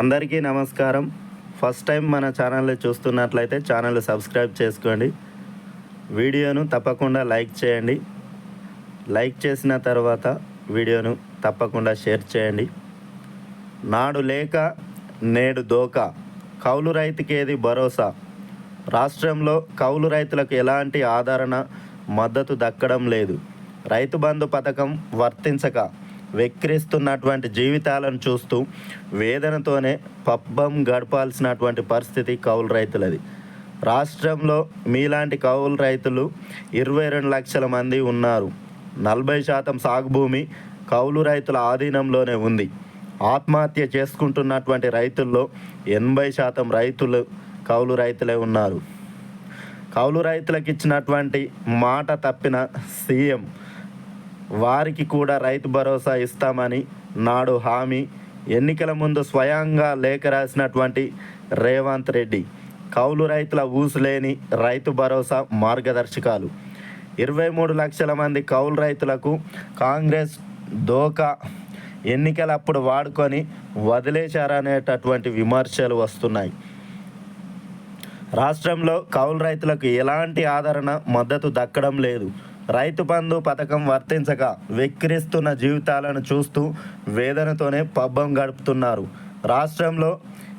అందరికీ నమస్కారం first time మన ఛానల్ని చూస్తున్నట్లయితే ఛానల్ సబ్స్క్రైబ్ చేసుకోండి వీడియోను తప్పకుండా లైక్ చేయండి లైక్ చేసిన తర్వాత వీడియోను తప్పకుండా షేర్ చేయండి నాడు లేక నేడు దోక కౌలు రైతుకేది భరోసా రాష్ట్రంలో కౌలు రైతులకు ఎలాంటి ఆదరణ మద్దతు దక్కడం లేదు రైతు బంధు పథకం వర్తించక వెక్కిరిస్తున్నటువంటి జీవితాలను చూస్తూ వేదనతోనే పబ్బం గడపాల్సినటువంటి పరిస్థితి కౌలు రైతులది రాష్ట్రంలో మీలాంటి కౌలు రైతులు ఇరవై రెండు లక్షల మంది ఉన్నారు నలభై శాతం సాగు భూమి కౌలు రైతుల ఆధీనంలోనే ఉంది ఆత్మహత్య చేసుకుంటున్నటువంటి రైతుల్లో ఎనభై శాతం రైతులు కౌలు రైతులే ఉన్నారు కౌలు రైతులకు ఇచ్చినటువంటి మాట తప్పిన సీఎం వారికి కూడా రైతు భరోసా ఇస్తామని నాడు హామీ ఎన్నికల ముందు స్వయంగా లేఖ రాసినటువంటి రేవంత్ రెడ్డి కౌలు రైతుల ఊసులేని రైతు భరోసా మార్గదర్శకాలు ఇరవై మూడు లక్షల మంది కౌలు రైతులకు కాంగ్రెస్ దోకా ఎన్నికలప్పుడు వాడుకొని వదిలేశారనేటటువంటి విమర్శలు వస్తున్నాయి రాష్ట్రంలో కౌలు రైతులకు ఎలాంటి ఆదరణ మద్దతు దక్కడం లేదు రైతు బంధు పథకం వర్తించక వెక్కిరిస్తున్న జీవితాలను చూస్తూ వేదనతోనే పబ్బం గడుపుతున్నారు రాష్ట్రంలో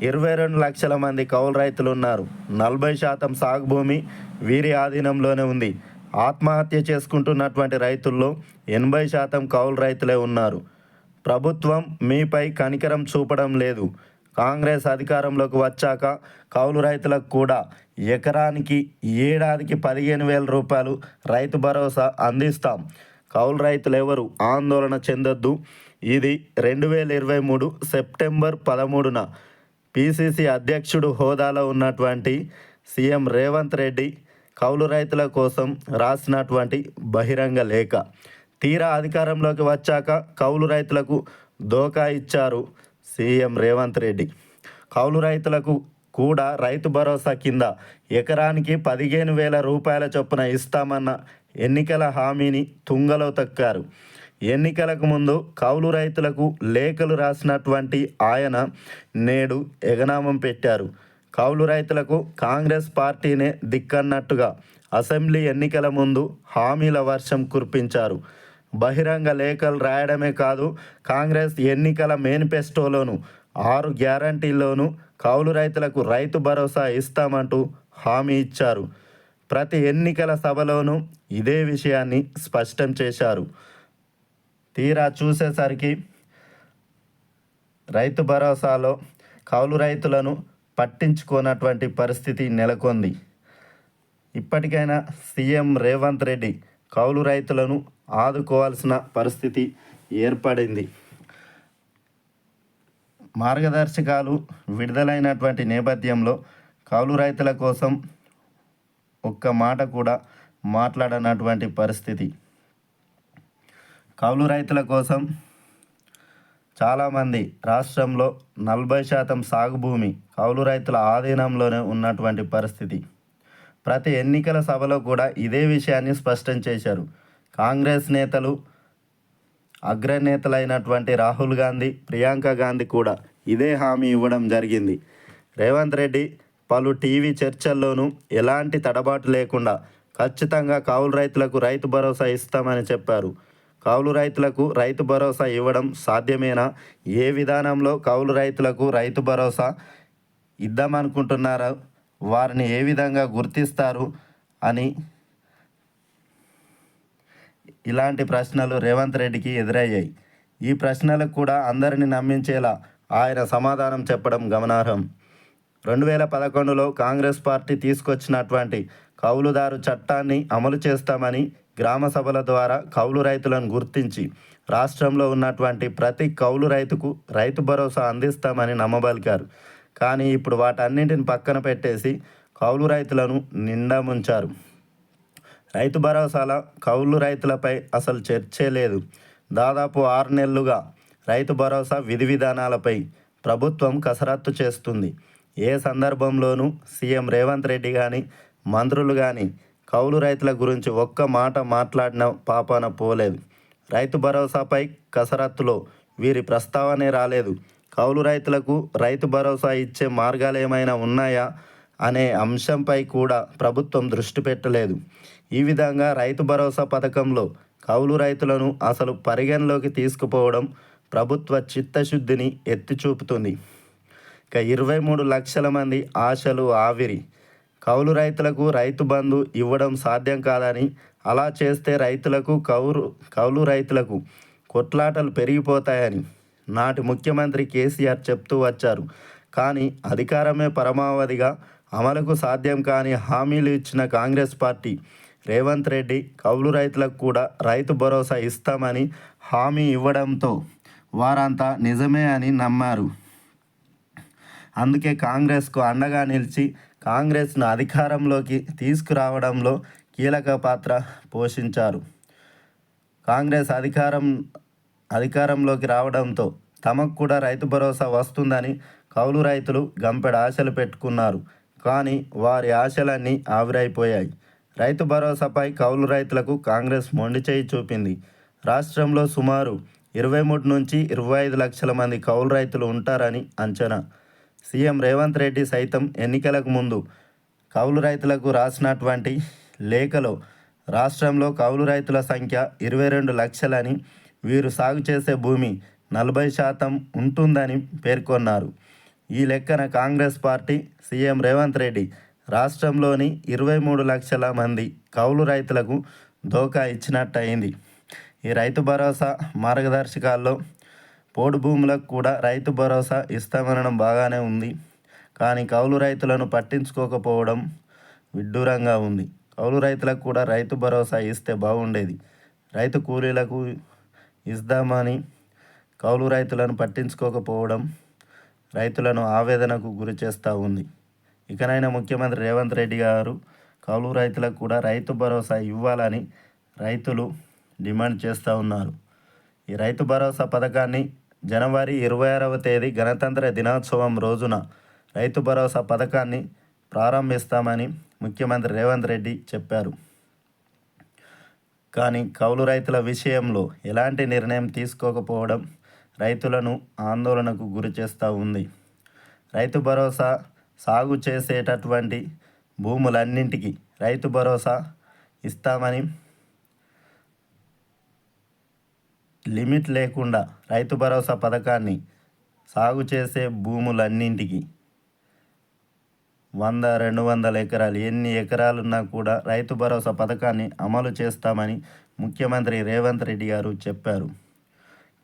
ఇరవై రెండు లక్షల మంది కౌలు రైతులు ఉన్నారు నలభై శాతం సాగు భూమి వీరి ఆధీనంలోనే ఉంది ఆత్మహత్య చేసుకుంటున్నటువంటి రైతుల్లో ఎనభై శాతం కౌలు రైతులే ఉన్నారు ప్రభుత్వం మీపై కనికరం చూపడం లేదు కాంగ్రెస్ అధికారంలోకి వచ్చాక కౌలు రైతులకు కూడా ఎకరానికి ఏడాదికి పదిహేను వేల రూపాయలు రైతు భరోసా అందిస్తాం కౌలు రైతులు ఎవరు ఆందోళన చెందొద్దు ఇది రెండు వేల ఇరవై మూడు సెప్టెంబర్ పదమూడున పిసిసి అధ్యక్షుడు హోదాలో ఉన్నటువంటి సీఎం రేవంత్ రెడ్డి కౌలు రైతుల కోసం రాసినటువంటి బహిరంగ లేఖ తీరా అధికారంలోకి వచ్చాక కౌలు రైతులకు దోకా ఇచ్చారు సీఎం రేవంత్ రెడ్డి కౌలు రైతులకు కూడా రైతు భరోసా కింద ఎకరానికి పదిహేను వేల రూపాయల చొప్పున ఇస్తామన్న ఎన్నికల హామీని తుంగలో తక్కారు ఎన్నికలకు ముందు కౌలు రైతులకు లేఖలు రాసినటువంటి ఆయన నేడు ఎగనామం పెట్టారు కౌలు రైతులకు కాంగ్రెస్ పార్టీనే దిక్కన్నట్టుగా అసెంబ్లీ ఎన్నికల ముందు హామీల వర్షం కురిపించారు బహిరంగ లేఖలు రాయడమే కాదు కాంగ్రెస్ ఎన్నికల మేనిఫెస్టోలోను ఆరు గ్యారంటీల్లోనూ కౌలు రైతులకు రైతు భరోసా ఇస్తామంటూ హామీ ఇచ్చారు ప్రతి ఎన్నికల సభలోనూ ఇదే విషయాన్ని స్పష్టం చేశారు తీరా చూసేసరికి రైతు భరోసాలో కౌలు రైతులను పట్టించుకోనటువంటి పరిస్థితి నెలకొంది ఇప్పటికైనా సీఎం రేవంత్ రెడ్డి కౌలు రైతులను ఆదుకోవాల్సిన పరిస్థితి ఏర్పడింది మార్గదర్శకాలు విడుదలైనటువంటి నేపథ్యంలో కౌలు రైతుల కోసం ఒక్క మాట కూడా మాట్లాడనటువంటి పరిస్థితి కౌలు రైతుల కోసం చాలామంది రాష్ట్రంలో నలభై శాతం సాగు భూమి కౌలు రైతుల ఆధీనంలోనే ఉన్నటువంటి పరిస్థితి ప్రతి ఎన్నికల సభలో కూడా ఇదే విషయాన్ని స్పష్టం చేశారు కాంగ్రెస్ నేతలు అగ్రనేతలైనటువంటి రాహుల్ గాంధీ ప్రియాంక గాంధీ కూడా ఇదే హామీ ఇవ్వడం జరిగింది రేవంత్ రెడ్డి పలు టీవీ చర్చల్లోనూ ఎలాంటి తడబాటు లేకుండా ఖచ్చితంగా కౌలు రైతులకు రైతు భరోసా ఇస్తామని చెప్పారు కౌలు రైతులకు రైతు భరోసా ఇవ్వడం సాధ్యమేనా ఏ విధానంలో కౌలు రైతులకు రైతు భరోసా ఇద్దామనుకుంటున్నారో వారిని ఏ విధంగా గుర్తిస్తారు అని ఇలాంటి ప్రశ్నలు రేవంత్ రెడ్డికి ఎదురయ్యాయి ఈ ప్రశ్నలకు కూడా అందరిని నమ్మించేలా ఆయన సమాధానం చెప్పడం గమనార్హం రెండు వేల పదకొండులో కాంగ్రెస్ పార్టీ తీసుకొచ్చినటువంటి కౌలుదారు చట్టాన్ని అమలు చేస్తామని గ్రామ సభల ద్వారా కౌలు రైతులను గుర్తించి రాష్ట్రంలో ఉన్నటువంటి ప్రతి కౌలు రైతుకు రైతు భరోసా అందిస్తామని నమ్మబలికారు కానీ ఇప్పుడు వాటన్నింటిని పక్కన పెట్టేసి కౌలు రైతులను నిండా ముంచారు రైతు భరోసాల కౌలు రైతులపై అసలు చర్చే లేదు దాదాపు ఆరు నెలలుగా రైతు భరోసా విధి విధానాలపై ప్రభుత్వం కసరత్తు చేస్తుంది ఏ సందర్భంలోనూ సీఎం రేవంత్ రెడ్డి కానీ మంత్రులు కానీ కౌలు రైతుల గురించి ఒక్క మాట మాట్లాడిన పాపాన పోలేదు రైతు భరోసాపై కసరత్తులో వీరి ప్రస్తావనే రాలేదు కౌలు రైతులకు రైతు భరోసా ఇచ్చే మార్గాలు ఏమైనా ఉన్నాయా అనే అంశంపై కూడా ప్రభుత్వం దృష్టి పెట్టలేదు ఈ విధంగా రైతు భరోసా పథకంలో కౌలు రైతులను అసలు పరిగణలోకి తీసుకుపోవడం ప్రభుత్వ చిత్తశుద్ధిని ఎత్తి చూపుతుంది ఇక ఇరవై మూడు లక్షల మంది ఆశలు ఆవిరి కౌలు రైతులకు రైతు బంధు ఇవ్వడం సాధ్యం కాదని అలా చేస్తే రైతులకు కౌరు కౌలు రైతులకు కొట్లాటలు పెరిగిపోతాయని నాటి ముఖ్యమంత్రి కేసీఆర్ చెప్తూ వచ్చారు కానీ అధికారమే పరమావధిగా అమలుకు సాధ్యం కాని హామీలు ఇచ్చిన కాంగ్రెస్ పార్టీ రేవంత్ రెడ్డి కౌలు రైతులకు కూడా రైతు భరోసా ఇస్తామని హామీ ఇవ్వడంతో వారంతా నిజమే అని నమ్మారు అందుకే కాంగ్రెస్కు అండగా నిలిచి కాంగ్రెస్ను అధికారంలోకి తీసుకురావడంలో కీలక పాత్ర పోషించారు కాంగ్రెస్ అధికారం అధికారంలోకి రావడంతో తమకు కూడా రైతు భరోసా వస్తుందని కౌలు రైతులు గంపెడ ఆశలు పెట్టుకున్నారు కానీ వారి ఆశలన్నీ ఆవిరైపోయాయి రైతు భరోసాపై కౌలు రైతులకు కాంగ్రెస్ మొండి చేయి చూపింది రాష్ట్రంలో సుమారు ఇరవై మూడు నుంచి ఇరవై ఐదు లక్షల మంది కౌలు రైతులు ఉంటారని అంచనా సీఎం రేవంత్ రెడ్డి సైతం ఎన్నికలకు ముందు కౌలు రైతులకు రాసినటువంటి లేఖలో రాష్ట్రంలో కౌలు రైతుల సంఖ్య ఇరవై రెండు లక్షలని వీరు సాగు చేసే భూమి నలభై శాతం ఉంటుందని పేర్కొన్నారు ఈ లెక్కన Congress party CM Revanth Reddy రాష్ట్రంలోని ఇరవై మూడు లక్షల మంది కౌలు రైతులకు దోకా ఇచ్చినట్టయింది ఈ రైతు భరోసా మార్గదర్శకాల్లో పోడు భూములకు కూడా రైతు భరోసా ఇస్తామనడం బాగానే ఉంది కానీ కౌలు రైతులను పట్టించుకోకపోవడం విడ్డూరంగా ఉంది కౌలు రైతులకు కూడా రైతు భరోసా ఇస్తే బాగుండేది రైతు కూలీలకు ఇస్తామని కౌలు రైతులను పట్టించుకోకపోవడం రైతులను ఆవేదనకు గురి చేస్తూ ఉంది ఇకనైనా ముఖ్యమంత్రి రేవంత్ రెడ్డి గారు కౌలు రైతులకు కూడా రైతు భరోసా ఇవ్వాలని రైతులు డిమాండ్ చేస్తూ ఉన్నారు ఈ రైతు భరోసా పథకాన్ని జనవరి ఇరవై ఆరవ తేదీ గణతంత్ర దినోత్సవం రోజున రైతు భరోసా పథకాన్ని ప్రారంభిస్తామని ముఖ్యమంత్రి రేవంత్ రెడ్డి చెప్పారు కానీ కౌలు రైతుల విషయంలో ఎలాంటి నిర్ణయం తీసుకోకపోవడం రైతులను ఆందోళనకు గురి చేస్తూ ఉంది రైతు భరోసా సాగు చేసేటటువంటి భూములన్నింటికి రైతు భరోసా ఇస్తామని లిమిట్ లేకుండా రైతు భరోసా పథకాన్ని సాగు చేసే భూములన్నింటికి వంద రెండు వందల ఎకరాలు ఎన్ని ఎకరాలున్నా కూడా రైతు భరోసా పథకాన్ని అమలు చేస్తామని ముఖ్యమంత్రి రేవంత్ రెడ్డి గారు చెప్పారు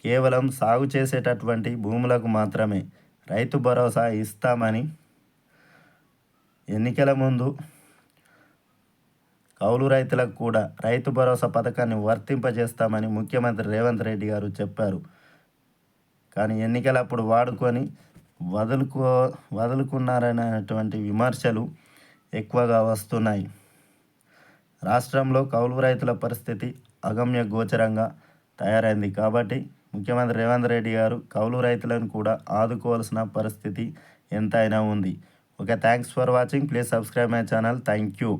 కేవలం సాగు చేసేటటువంటి భూములకు మాత్రమే రైతు భరోసా ఇస్తామని ఎన్నికల ముందు కౌలు రైతులకు కూడా రైతు భరోసా పథకాన్ని వర్తింపజేస్తామని ముఖ్యమంత్రి రేవంత్ రెడ్డి గారు చెప్పారు కానీ ఎన్నికలప్పుడు వాడుకొని వదులుకో వదులుకున్నారనేటువంటి విమర్శలు ఎక్కువగా వస్తున్నాయి రాష్ట్రంలో కౌలు రైతుల పరిస్థితి అగమ్య గోచరంగా తయారైంది కాబట్టి ముఖ్యమంత్రి రేవంత్ రెడ్డి గారు కౌలు రైతులను కూడా ఆదుకోవాల్సిన పరిస్థితి ఎంతైనా ఉంది okay thanks for watching please subscribe my channel thank you